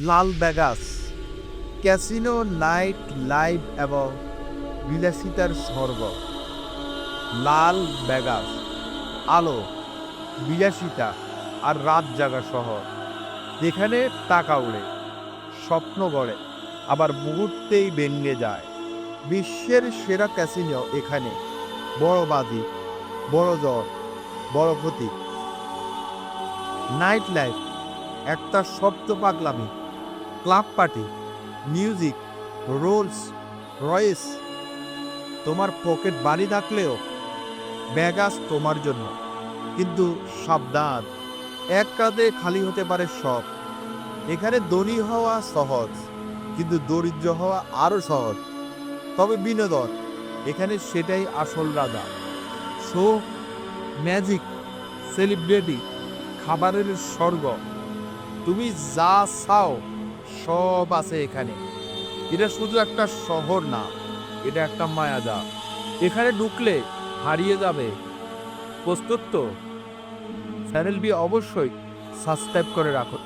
Las Vegas casino, night life এবং বিলাসিতার স্বর্গ। লাল বেগাস আলো, বিলাসিতা আর রাত জাগা শহর। যেখানে টাকা উড়ে, স্বপ্ন গড়ে, আবার মুহূর্তেই ভেঙে যায়। বিশ্বের সেরা ক্যাসিনো এখানে, বড় বাদি বড় জ্বর, বড় ক্ষতি। নাইট লাইফ, একটা শব্দ পাগলামি। Club party, music, Rolls, Royce, তোমার পকেট বাড়ি থাকলেও ব্যাগাস তোমার জন্য। কিন্তু সাবধান, এক কাঁধে খালি হতে পারে সব। এখানে ধনী হওয়া সহজ, কিন্তু দরিদ্র হওয়া আরও সহজ। তবে বিনোদন, এখানে সেটাই আসল রাজা। শো, ম্যাজিক, সেলিব্রিটি, খাবারের স্বর্গ। তুমি যা চাও সব আছে এখানে। এটা শুধু একটা শহর না, এটা একটা মায়াজা এখানে ঢুকলে হারিয়ে যাবে। প্রস্তুত তো? চ্যানেলটি অবশ্যই সাবস্ক্রাইব করে রাখো।